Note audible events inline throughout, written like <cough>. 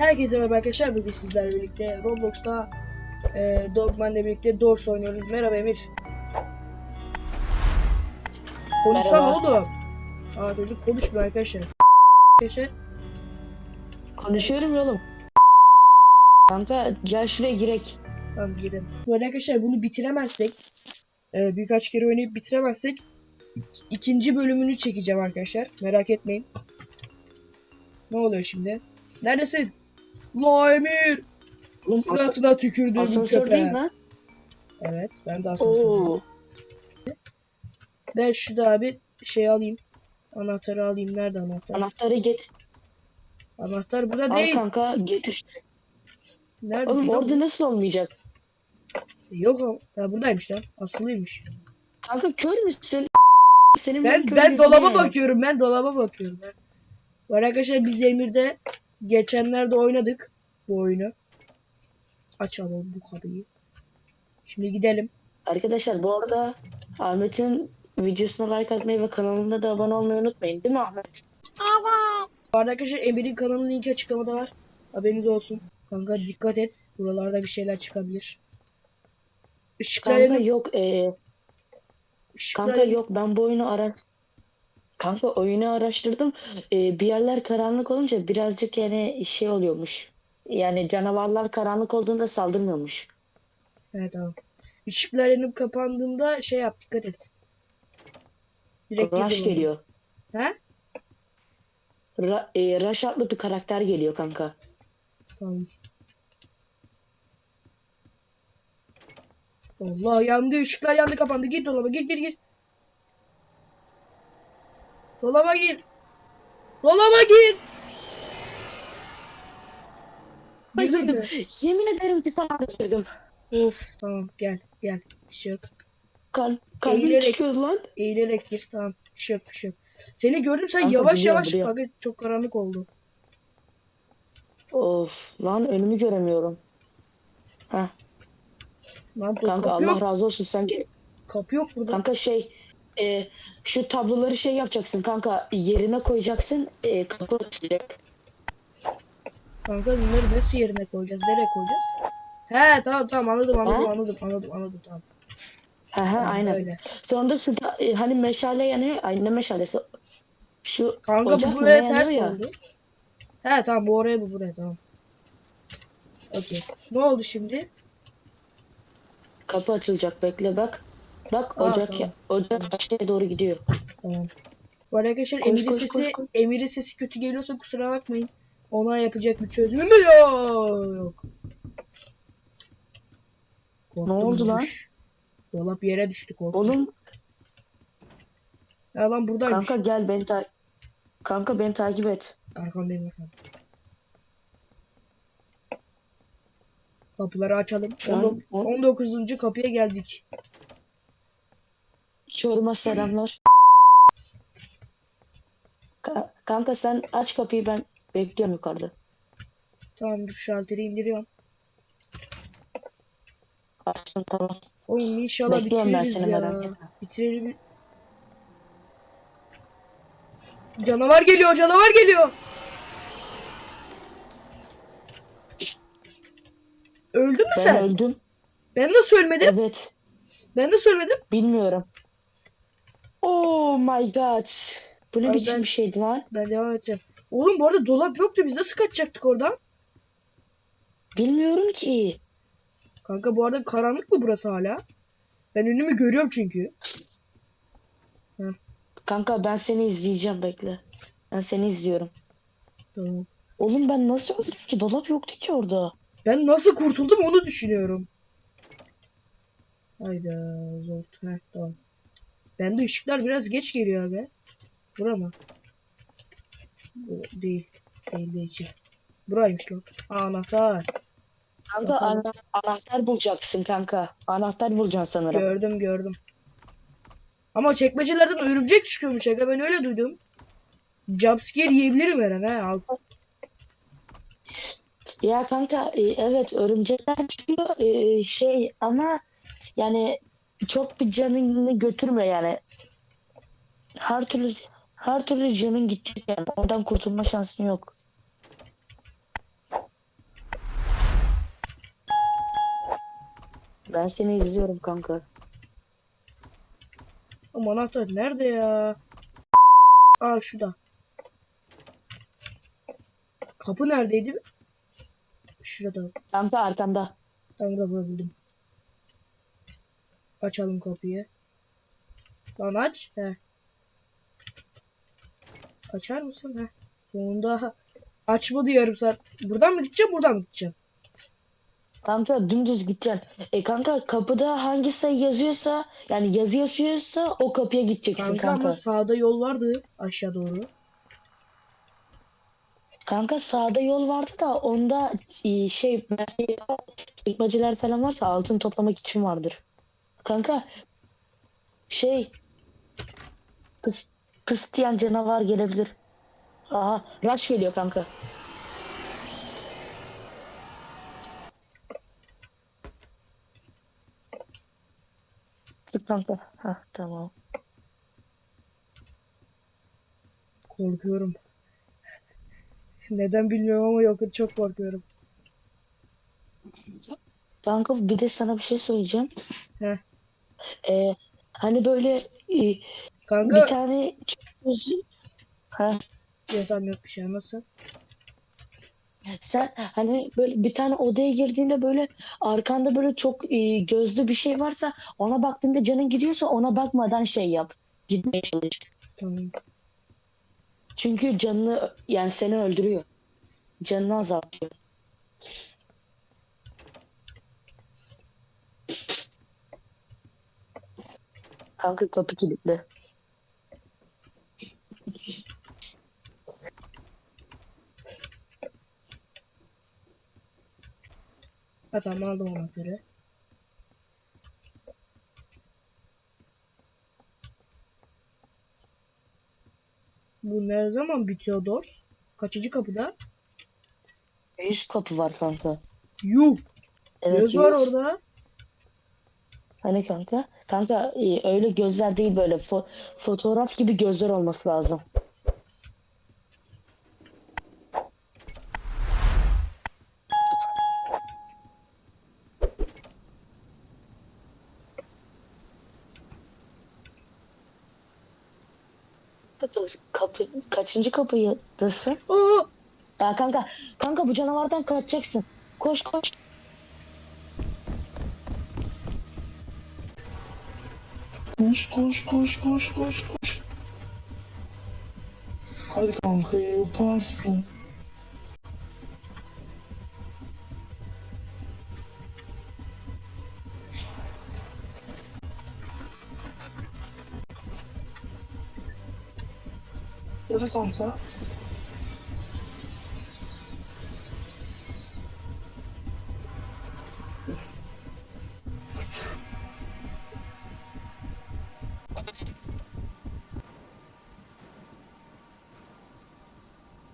Herkese merhaba arkadaşlar. Bugün sizlerle birlikte Roblox'ta e, Dogman'la birlikte Doors oynuyoruz. Merhaba Emir. Konuşsana Merhaba. oğlum. Aa çocuk konuşmuyor arkadaşlar. Arkadaşlar Konuşuyorum oğlum. Kanka gel şuraya girek. tamam gidelim. Böyle arkadaşlar bunu bitiremezsek e, birkaç kere oynayıp bitiremezsek ik- ikinci bölümünü çekeceğim arkadaşlar. Merak etmeyin. Ne oluyor şimdi? Neredesin? La Emir! Oğlum asa- Suratına tükürdüğüm asansör değil köpeğe. mi? Evet ben de asansördeyim. Oo. Ben şurada abi şey alayım. Anahtarı alayım. Nerede anahtar? Anahtarı get. Anahtar burada Al değil. kanka getir. Nerede? Oğlum orada nasıl olmayacak? Yok o. Ha, buradaymış lan. Asılıymış. Kanka kör müsün? Senin Ben ben yüzün dolaba bakıyorum. Ben dolaba bakıyorum. Ben. Var arkadaşlar biz Emir'de geçenlerde oynadık bu oyunu. Açalım bu kapıyı. Şimdi gidelim. Arkadaşlar bu arada Ahmet'in videosuna like atmayı ve kanalına da abone olmayı unutmayın. Değil mi Ahmet? Bu arada arkadaşlar Emir'in kanalının linki açıklamada var. Haberiniz olsun. Kanka dikkat et. Buralarda bir şeyler çıkabilir. Işıklar Kanka yok. E, ışıklar kanka yok ben bu oyunu ara Kanka oyunu araştırdım. Ee, bir yerler karanlık olunca birazcık yani şey oluyormuş. Yani canavarlar karanlık olduğunda saldırmıyormuş. Evet tamam. Işıklar yanıp kapandığında şey yap dikkat et. Direkt Rush girdim geliyor. He? Ra e, Rush adlı bir karakter geliyor kanka. Tamam. Allah yandı ışıklar yandı kapandı. Gir dolaba gir gir gir. Dolaba gir. Dolaba gir. Mi? Yemin ederim ki sana bitirdim. Of tamam gel gel. Bir şey yok. Kal kalbim Eğilerek. çıkıyor lan. Eğilerek gir tamam. Bir şey yok bir şey yok. Seni gördüm sen Kanka, yavaş biliyorum, yavaş. biliyorum. Kanka çok karanlık oldu. Of lan önümü göremiyorum. Heh, Lan kanka Allah razı olsun sen. Kapı yok burada. Kanka şey e, şu tabloları şey yapacaksın kanka yerine koyacaksın e, kapı açacak. Kanka bunları nasıl yerine koyacağız? Nereye koyacağız? He tamam tamam anladım anladım Ha? anladım anladım anladım tamam. He Tamam, aynen. Öyle. Sonra da şurada e, hani meşale yanıyor. Ay ne meşalesi? Şu Kanka ocak bu mı buraya ters yanıyor ya? oldu. He tamam bu oraya bu buraya tamam. Okey. Ne oldu şimdi? Kapı açılacak bekle bak. Bak Aa, ocak tamam. ya, ocak aşağıya doğru gidiyor. Tamam. Bu arada arkadaşlar Koş, Emir'in koş, sesi koş, koş. Emir'in sesi kötü geliyorsa kusura bakmayın. Ona yapacak bir çözümüm yok. Korktum oldu lan? Dolap yere düştü korktum. Oğlum Ya lan buradaymış. kanka gel beni ta Kanka beni takip et. Arkamdayım arkam. Kapıları açalım. On- 19. kapıya geldik. Çorum'a selamlar. Ka- kanka sen aç kapıyı ben bekliyorum yukarıda. Tamam dur şalteri indiriyorum. Açtım tamam. Oyun inşallah Bekliyorum ben bitiririz seni ya. merak etme. Bitirelim. Canavar geliyor, canavar geliyor. Öldün mü Ben sen? öldüm. Ben nasıl ölmedim? Evet. Ben nasıl ölmedim? Bilmiyorum. Oh my god. Bu ne Abi biçim ben- bir şeydi lan? Ben devam edeceğim. Oğlum bu arada dolap yoktu. Biz nasıl kaçacaktık oradan? Bilmiyorum ki. Kanka bu arada karanlık mı burası hala? Ben önümü görüyorum çünkü. Kanka ben seni izleyeceğim bekle. Ben seni izliyorum. Tamam. Oğlum ben nasıl öldüm ki? Dolap yoktu ki orada. Ben nasıl kurtuldum onu düşünüyorum. Hayda zor. Heh tamam. Bende ışıklar biraz geç geliyor abi. Bura mı? Bu değil. Değil değil. Buraymış lan. Anahtar. Kanka ana- anahtar bulacaksın kanka. Anahtar bulacaksın sanırım. Gördüm gördüm. Ama çekmecelerden örümcek çıkıyormuş aga ben öyle duydum. Jumpscare yiyebilirim her an. Al. Ya kanka e, evet örümcekler çıkıyor e, şey ama yani çok bir canını götürmüyor yani. Her türlü her türlü canın gidecek yani. Oradan kurtulma şansın yok. Ben seni izliyorum kanka. Aman anahtar nerede ya? Aa şurada. Kapı neredeydi? Şurada. Kanka arkamda. Tamam da buldum. Açalım kapıyı. Lan aç. He. Açar mısın? He. Sonunda <laughs> açma diyorum sen. Buradan mı gideceğim buradan mı gideceğim? Kanka dümdüz gideceksin. E kanka kapıda hangi sayı yazıyorsa yani yazı yazıyorsa o kapıya gideceksin Kanka, kanka. ama sağda yol vardı aşağı doğru. Kanka sağda yol vardı da onda e, şey belki çekmeceler falan varsa altın toplamak için vardır. Kanka şey kıs diyen canavar gelebilir. Aha Rush geliyor kanka. Sık kanka. Hah tamam. Korkuyorum. Neden bilmiyorum ama yok çok korkuyorum. Kanka bir de sana bir şey söyleyeceğim. Heh. Ee, hani böyle e, Kanka bir tane çöz- Ha, yok tamam yok bir şey anlatsın. sen hani böyle bir tane odaya girdiğinde böyle arkanda böyle çok e, gözlü bir şey varsa ona baktığında canın gidiyorsa ona bakmadan şey yap. Gitmeye çalış. Tamam. Çünkü canını yani seni öldürüyor. Canını azaltıyor. Kanka kapı kilitli. Ha tamam aldım anahtarı. Bu ne zaman bitiyor Doors? Kaçıncı kapıda? Yüz kapı var kanka. Yuh! Evet Göz var orada. Hani kanka? Kanka e, öyle gözler değil böyle fo- fotoğraf gibi gözler olması lazım. Kapı, kaçıncı kapıdasın? Aa! Ya kanka, kanka bu canavardan kaçacaksın. Koş koş. Koş koş koş koş koş koş. Hadi kanka yaparsın. Hadi kanka.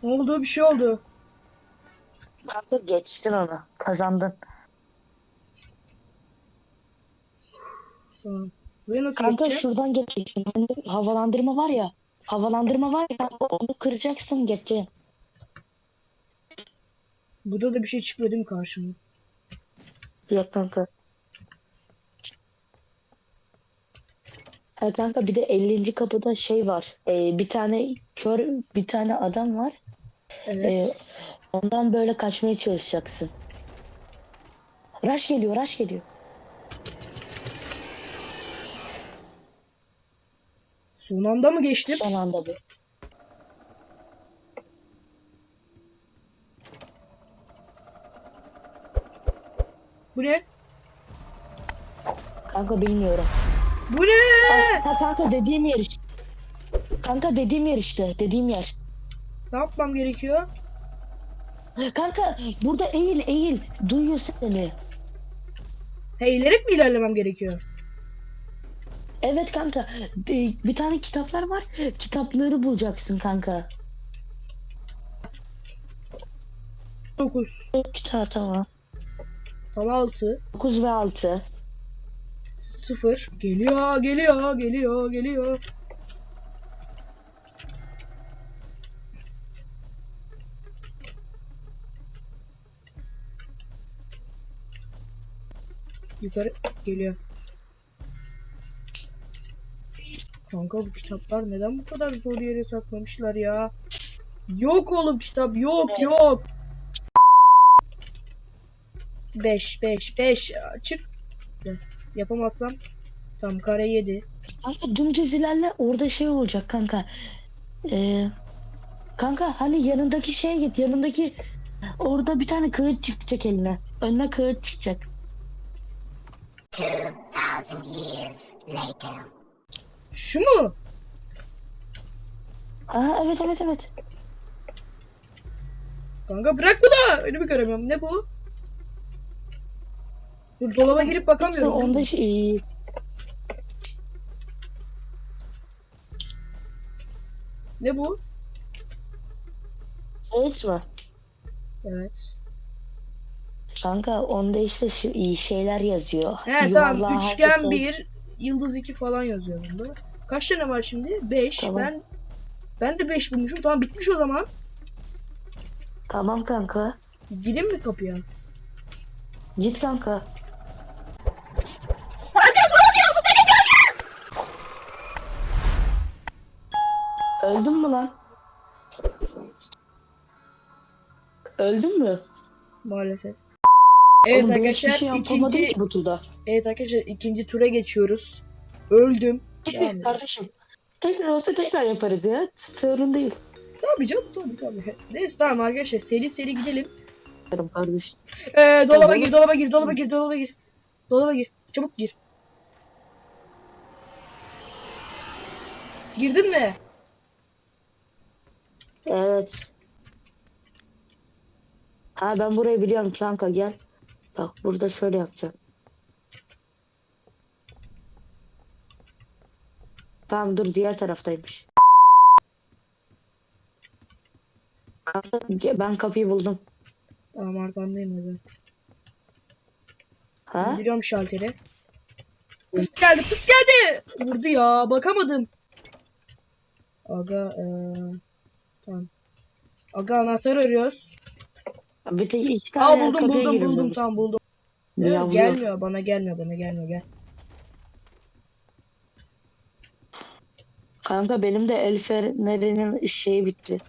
Ne oldu? Bir şey oldu. Kanka geçtin onu. Kazandın. Tamam. Buraya nasıl Kanka geçeceğim? şuradan geçeceksin. Havalandırma var ya. Havalandırma var ya. Onu kıracaksın geçeceksin. Burada da bir şey değil mi karşıma? Yok kanka. Ha kanka bir de 50. kapıda şey var. Ee, bir tane kör bir tane adam var. Evet. Ee, ondan böyle kaçmaya çalışacaksın. Rush geliyor, rush geliyor. Son anda mı geçtim? Son anda bu. Bu ne? Kanka bilmiyorum. Bu ne? Ha kanka dediğim yer işte. Kanka dediğim yer işte. Dediğim yer. Ne yapmam gerekiyor? Kanka burada eğil eğil. Duyuyor seni. He ilerek mi ilerlemem gerekiyor? Evet kanka. Ee, Bir tane kitaplar var. Kitapları bulacaksın kanka. 9. Kitap tamam. Tam 6. 9 ve 6. 0. Geliyor, geliyor, geliyor, geliyor. Yukarı geliyor. Kanka bu kitaplar neden bu kadar zor yere saklamışlar ya? Yok oğlum kitap yok yok. 5 5 5 çık. Yapamazsam tam kare 7. Kanka dümdüz ilerle orada şey olacak kanka. Ee, kanka hani yanındaki şeye git yanındaki orada bir tane kağıt çıkacak eline. Önüne kağıt çıkacak. Şu mu? Aa evet evet evet. Kanka bırak bu da. Önümü göremiyorum. Ne bu? Dur dolaba girip bakamıyorum. Onda şey, Ne bu? kağıt mı? Evet. Kanka onda işte şu- şeyler yazıyor. He tamam. Üçgen hangisi- 1, yıldız 2 falan yazıyor bunda. Kaç tane var şimdi? 5. Tamam. Ben ben de 5 bulmuşum. Tamam bitmiş o zaman. Tamam kanka. Gireyim mi kapıya? Git kanka. Öldün mü lan? Öldün mü? Maalesef. Evet Oğlum arkadaşlar şey ikinci ki bu turda. Evet arkadaşlar ikinci tura geçiyoruz. Öldüm. Edelim. kardeşim. Tekrar olsa tekrar yaparız ya. Sorun değil. Tabii canım tabii tabii. Neyse tamam arkadaşlar seri seri gidelim. Derim kardeşim. Ee, dolaba gir dolaba gir dolaba gir dolaba gir. Dolaba gir. Çabuk gir. Girdin mi? Evet. Ha ben burayı biliyorum kanka gel. Bak burada şöyle yapacağım. Tamam dur diğer taraftaymış. Ben kapıyı buldum. Tamam arkandayım zaman. Ha? İndiriyorum şalteri. Pıs geldi pıs geldi. Vurdu ya bakamadım. Aga eee tamam. Aga anahtar arıyoruz. Bir tek iki Aa tane buldum kapıya buldum buldum tamam buldum. Ee, Yavruyor. gelmiyor bana gelmiyor bana gelmiyor gel. Kanka benim de el fenerinin şeyi bitti.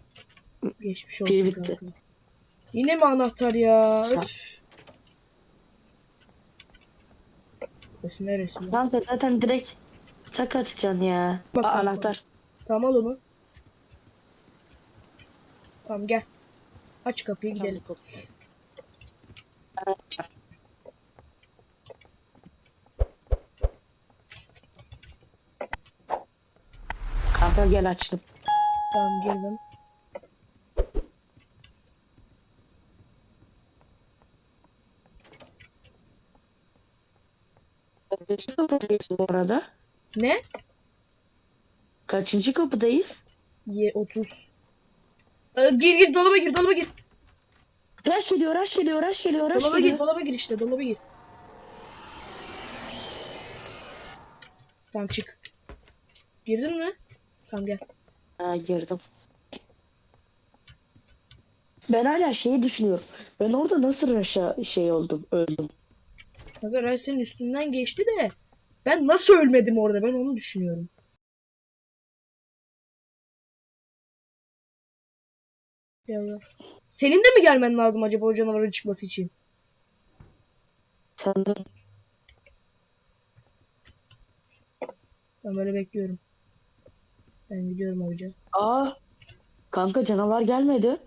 Geçmiş Pil olsun bitti. kanka. Yine mi anahtar ya? Sa- Öf. Burası neresi? Kanka zaten direkt tak atacaksın ya. Bak Aa, anahtar. Tamam al onu. Tamam gel. Aç kapıyı gidelim. Kanka gel açtım. Tamam girdim. Kaçıncı kapıdayız bu arada? Ne? Kaçıncı kapıdayız? Ye 30. Ee, gir gir dolaba gir dolaba gir. Rush geliyor, rush geliyor, rush geliyor, rush Dolaba geliyor. gir dolaba gir işte dolaba gir. Tamam çık. Girdin mi? Tamam gel. Ha girdim. Ben hala şeyi düşünüyorum. Ben orada nasıl rush'a şey oldum, öldüm. Kanka Ray senin üstünden geçti de ben nasıl ölmedim orada ben onu düşünüyorum. Senin de mi gelmen lazım acaba o canavarın çıkması için? De Ben böyle bekliyorum. Ben gidiyorum hoca. Aa, kanka canavar gelmedi.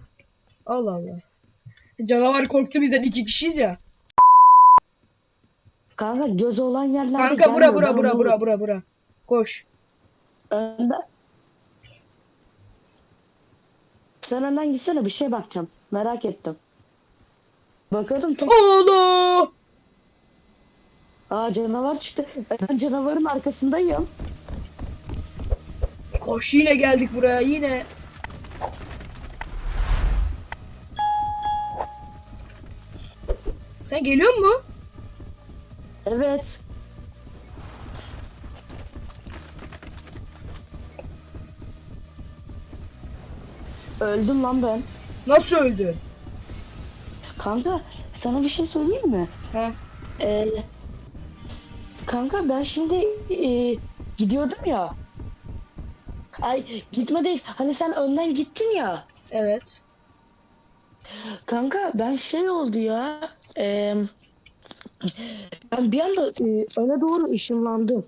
Allah Allah. Canavar korktu bizden iki kişiyiz ya. Kanka gözü olan yerlerde Kanka bura gelmiyor. bura Ben bura onu- bura bura bura. Koş. Önden. Sen önden gitsene bir şey bakacağım. Merak ettim. Bakalım tek... Allah! Aa canavar çıktı. Ben canavarın arkasındayım. Koş yine geldik buraya yine. Sen geliyor mu? Evet. Öldüm lan ben. Nasıl öldü? Kanka sana bir şey söyleyeyim mi? Ha? Ee, Kanka ben şimdi e, gidiyordum ya. Ay gitme değil. Hani sen önden gittin ya. Evet. Kanka ben şey oldu ya. e, ben bir anda e, öne doğru ışınlandım.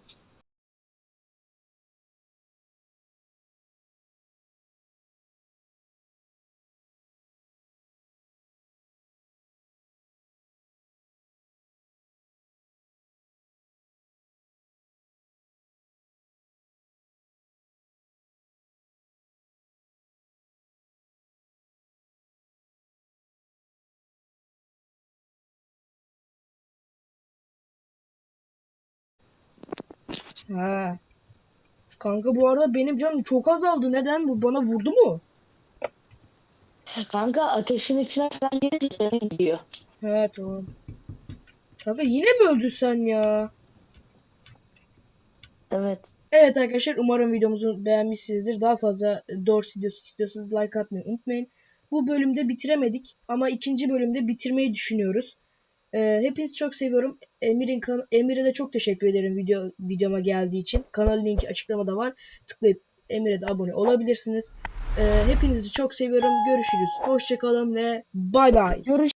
Ha. Kanka bu arada benim canım çok azaldı. Neden? Bu bana vurdu mu? Kanka ateşin içine falan girince senin gidiyor. He tamam. Kanka yine mi öldün sen ya? Evet. Evet arkadaşlar umarım videomuzu beğenmişsinizdir. Daha fazla Doors videosu istiyorsanız like atmayı unutmayın. Bu bölümde bitiremedik ama ikinci bölümde bitirmeyi düşünüyoruz. Ee, hepinizi çok seviyorum. Emir'in Emir'e de çok teşekkür ederim video videoma geldiği için. Kanal linki açıklamada var. Tıklayıp Emir'e de abone olabilirsiniz. Ee, hepinizi çok seviyorum. Görüşürüz. Hoşçakalın ve bay bay. Görüş